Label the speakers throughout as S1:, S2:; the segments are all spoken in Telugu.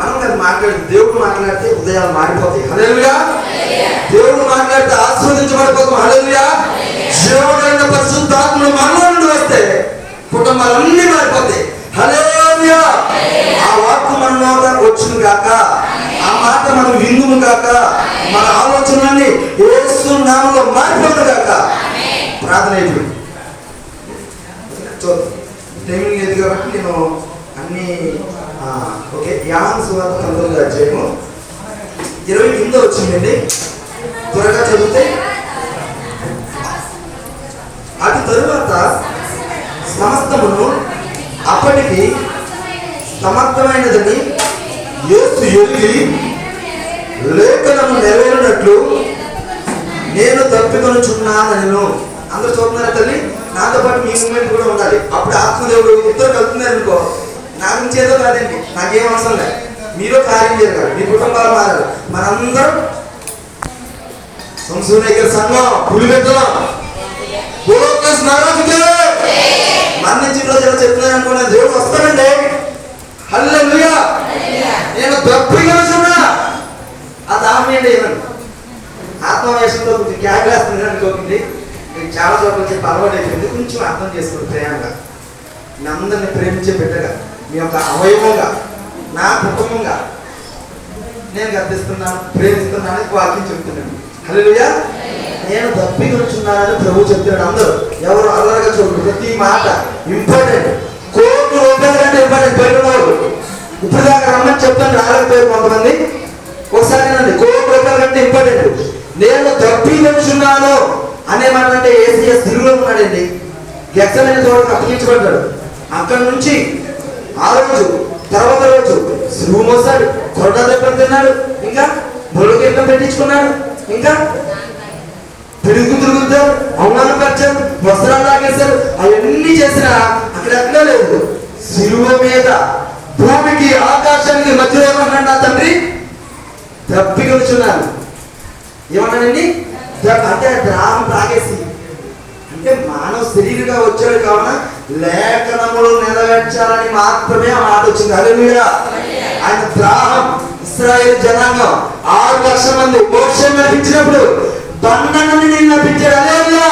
S1: మనం కదా మాట్లాడి దేవుడు మాట్లాడితే ఉదయాలు మారిపోతాయి. హల్లెలూయా దేవుడు మాట్లాడితే ఆస్వాదించబడిపోతాం హల్లెలూయా జీవమైన పరిశుద్ధాత్మలు మనలో నుండి వస్తే కుటుంబాలన్నీ మారిపోతాయి. హల్లెలూయా ఆ వాక్కు మనలో నోట కాక ఆ మాట మనం విందుము కాక మన ఆలోచనలన్నీ యేసు నామలో మారిపోను కాక. ప్రార్థన అయిపోయింది చూద్దాం. టైమింగ్ లేదు కాబట్టి నేను అన్ని ఓకే. యాన్ సువార్త పంతొమ్మిది అధ్యాయము. ఇరవై కింద వచ్చిందండి. త్వరగా చదివితే. అటు తరువాత సమస్తమును అప్పటికి సమర్థమైనదని యేసు ఎరిగి లేఖనము నెరవేరినట్లు నేను తప్పికొనుచున్నానను. అందరూ చూస్తున్నారా తల్లి? నాతో పాటు మీ మూమెంట్ కూడా ఉండాలి. అప్పుడు ఆత్మదేవుడు ఇద్దరు కలుపుతున్నారు అనుకో నా గురించి ఏదో కాదండి. నాకేం అవసరం లేదు. మీరు కార్యం చేయగలరు మీ కుటుంబాలు మారారు. మనందరం సంసూనగర్ సంఘం పులిబెట్టలం మరణించిన రోజు ఎలా చెప్తున్నాను అనుకున్నా దేవుడు వస్తానండి హల్లెలూయా. నేను దప్పిగా చూడా ఆ దాహం ఏంటి ఆత్మవేశంలో కొంచెం క్యాగ్లేస్తుంది అనుకోకండి. నేను చాలా చోట్ల చెప్పి అలవాటు అయిపోయింది. కొంచెం అర్థం చేసుకోండి ప్రేమగా మీ అందరిని ప్రేమించే బిడ్డగా. మీ యొక్క అవయవంగా నా కుటుంబంగా నేను గర్తిస్తున్నాను ప్రేమిస్తున్నాను వాక్యం చెప్తున్నాను హల్లెలూయా. నేను తప్పికొచ్చున్నానని ప్రభు చెప్తున్నాడు. అందరూ ఎవరు అల్లరగా చూడండి ప్రతి మాట ఇంపార్టెంట్ కోర్టు రూపాయల కంటే ఇంపార్టెంట్ బయట ఇప్పుడు దాకా రమ్మని చెప్తాను రాలేకపోయారు కొంతమంది. ఒకసారి నండి కోర్టు రూపాయల కంటే ఇంపార్టెంట్ నేను తప్పికొచ్చున్నాను అనే మాట అంటే ఏసీఎస్ తిరుగులో ఉన్నాడండి. గెచ్చమైన చోటకు అప్పగించబడ్డాడు. అక్కడి నుంచి ఆ రోజు తర్వాత రోజు శివుడు మోసాడు కొరట దెబ్బలు తిన్నాడు ఇంకా బొడుకెళ్ళం పెట్టించుకున్నాడు ఇంకా తిరుగు తిరుగుతారు అవమానపరిచారు వస్త్రాలు లాగేశారు అవన్నీ చేసినా అక్కడ ఎక్కడా లేదు. శిలువ మీద భూమికి ఆకాశానికి మధ్యలో ఏమన్నాడు నా తండ్రి? తప్పికొచ్చున్నాను ఏమన్నాడండి? ద- అంటే ద్రాహం తాగేసి అంటే మానవ శరీరంగా వచ్చాడు కావున లేఖనములు నెరవేర్చాలని మాత్రమే ఆ మాట వచ్చింది. హల్లెలూయా. ఆయన త్రాహం ఇస్రాయేల్ జనాంగం ఆరు లక్షల మంది మోక్షం నడిపించినప్పుడు బండ నుండి నేను నడిపించాడు హల్లెలూయా.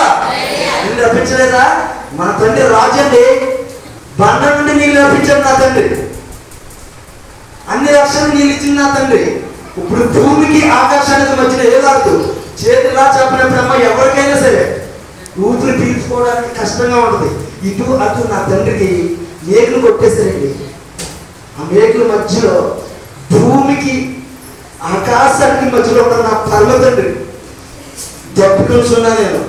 S1: నేను నడిపించలేదా? మన తండ్రి రాజండి. బండ నుండి నీళ్ళు నడిపించాడు నా తండ్రి. అన్ని లక్షలు నీళ్ళు ఇచ్చిన నా తండ్రి. ఇప్పుడు భూమికి ఆకాశానికి మధ్యన ఏ చేతిలా చేతిలా చెప్పినప్పుడమ్మా ఎవరికైనా సరే ఊపిరి పీల్చుకోవడానికి కష్టంగా ఉంటుంది. ఇటు అటు నా తండ్రికి మేకులు కొట్టేశారండి. ఆ మేకుల మధ్యలో భూమికి ఆకాశానికి మధ్యలో ఉన్న నా పర్వ తండ్రి తప్పికొనిచున్నా నేను.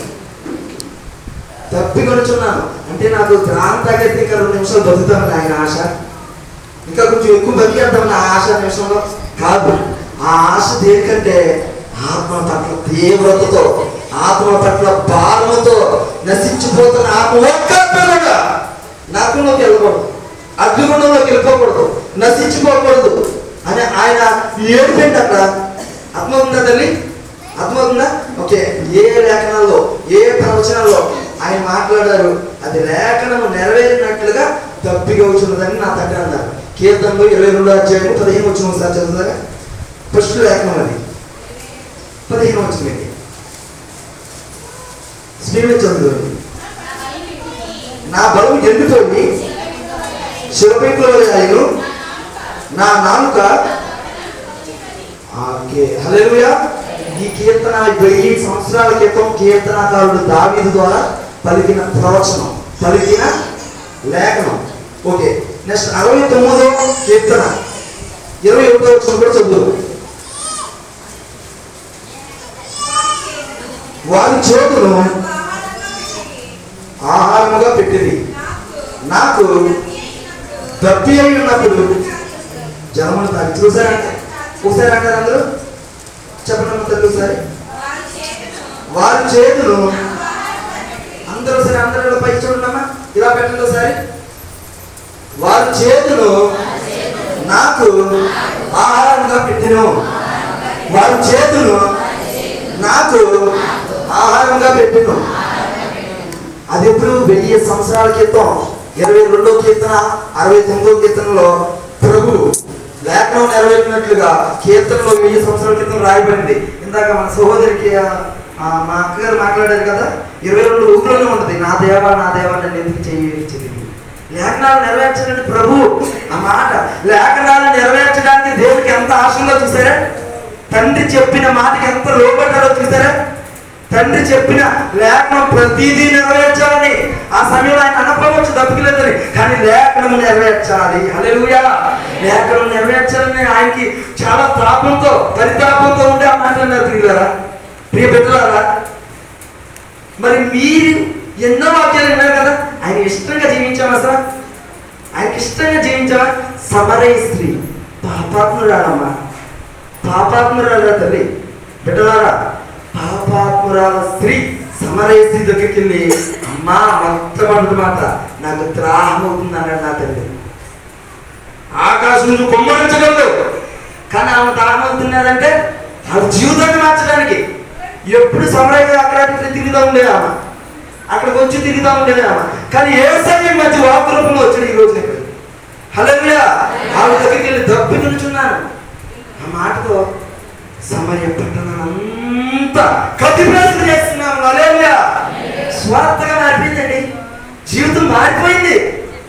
S1: తప్పికొనిచున్నాను. అంటే నాకు ప్రాణం తాగైతే ఇంకా రెండు నిమిషాలు బతుకుతామని ఆయన ఆశ. ఇంకా కొంచెం ఎక్కువ బతికేద్దాం ఆ ఆశ నిమిషంలో కాదు. ఆ ఆశ దేనికంటే ఆత్మ పట్ల తీవ్రతతో ఆత్మ పట్ల భారముతో నశించిపోతున్న ఆత్మ ఒక్క కూడా నరకంలోకి వెళ్ళకూడదు. అగ్నిగుండంలోకి వెళ్ళిపోకూడదు నశించిపోకూడదు. అని ఆయన ఏడిపోయింది అక్కడ అర్థమవుతుందా తల్లి? అర్థమవుతుందా ఓకే. ఏ లేఖనాల్లో ఏ ప్రవచనాల్లో ఆయన మాట్లాడారు? అది లేఖనము నెరవేరినట్లుగా తప్పిగా వచ్చినదని నా తండ్రి అన్నారు. కీర్తనలు ఇరవై రెండు అధ్యాయం పదిహేను వచ్చిన ఒకసారి చదువుతారా ఫస్ట్ లేఖనం అది. పదిహేను వచ్చింది స్పీడ్ నా బరువు ఎండిపోయి శివపేటలో ఆయన నా నాలుక ఓకే ఈ కీర్తన వెయ్యి సంవత్సరాల క్రితం కీర్తనకారుడు దావీదు ద్వారా పలికిన ప్రవచనం పలికిన లేఖనం. ఓకే నెక్స్ట్ అరవై తొమ్మిదో కీర్తన. ఇరవై ఒకటో వచ్చిన కూడా చదువు. వారి చేతులు నాకు దప్పి అయినప్పుడు ఉన్నప్పుడు జనములు తాగి చూసారంట ఒకసారి అంటారు అందరూ? చెప్పండి తల్లి వారి చేతులు అందరూ సరే అందరూ పై చూడమ్మా ఇలా పెట్టండి ఒకసారి. వారి చేతులు నాకు ఆహారంగా పెట్టిను. వారి చేతులు నాకు ఆహారంగా పెట్టిను. అది ఎప్పుడు వెయ్యి సంవత్సరాల క్రితం. ఇరవై రెండో కీర్తన అరవై తొమ్మిదో కీర్తనలో ప్రభు లేఖనం నెరవేర్చినట్లుగా కీర్తనలో వెయ్యి సంవత్సరాల క్రితం రాయబడింది. ఇందాక మన సహోదరికి మా అక్కగారు మాట్లాడారు కదా ఇరవై రెండు ఊర్లోనే ఉంటుంది నా దేవా నా దేవా నన్ను ఎందుకు చేయించింది? లేఖనాలు నెరవేర్చడానికి ప్రభు ఆ మాట లేఖనాలు నెరవేర్చడానికి దేవుడికి ఎంత ఆశలో చూసారా? తండ్రి చెప్పిన మాటకి ఎంత లోపడ్డారో చూసారా? తండ్రి చెప్పిన లేఖనం ప్రతిదీ నెరవేర్చాలని ఆ సమయంలో ఆయన అనకపోవచ్చు తప్పుకోలేదని కానీ లేఖనం నెరవేర్చాలి. హల్లెలూయా. లేఖనం నెరవేర్చాలని ఆయనకి చాలా తాపంతో పరితాపంతో ఉండే ఆ మాట అన్నారు ప్రియ బిడ్డలారా మరి మీరు ఎన్నో వాక్యాలు విన్నారు కదా? ఆయన ఇష్టంగా జీవించామా సార్? ఆయనకి ఇష్టంగా జీవించామా సమరయ స్త్రీ. పాపాత్మురాడమ్మా పాపాత్మురాల తల్లి. బిడ్డలారా పాపాత్మురాల స్త్రీ సమరేసి దగ్గరికి వెళ్ళి అమ్మా మొట్టమొదటి మాట. నాకు త్రాహం అవుతుంది అన్నాడు నా తల్లి. ఆకాశం కొమ్మరించగలదు. కానీ ఆమె త్రాహం అవుతున్నదంటే ఆమె జీవితాన్ని మార్చడానికి ఎప్పుడు సమరయ్య అక్కడ ఇట్లా తిరుగుతూ ఉండేది ఆమె. అక్కడికి వచ్చి తిరుగుతూ ఉండేది ఆమె. కానీ ఏ సమయం మధ్య వాక్ రూపంలో వచ్చాడు ఈ రోజు ఇక్కడ హలో ఆవిడ దగ్గరికి వెళ్ళి దప్పి నిలుచున్నాను. ఆ మాటతో సమయ పట్టణం అంతా కతిప్రశ్న చేస్తున్నాను హలోయా స్వార్థగా మారిపోయిందండి. జీవితం మారిపోయింది.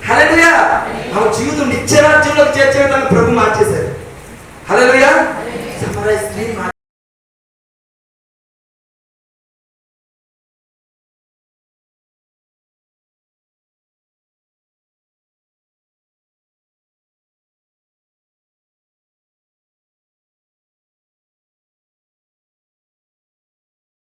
S1: హలేలుయా మన జీవితం నిత్యరాజ్యంలోకి చేర్చే విధంగా ప్రభు మార్చేశారు హలేలుయా సమరాయ స్త్రీ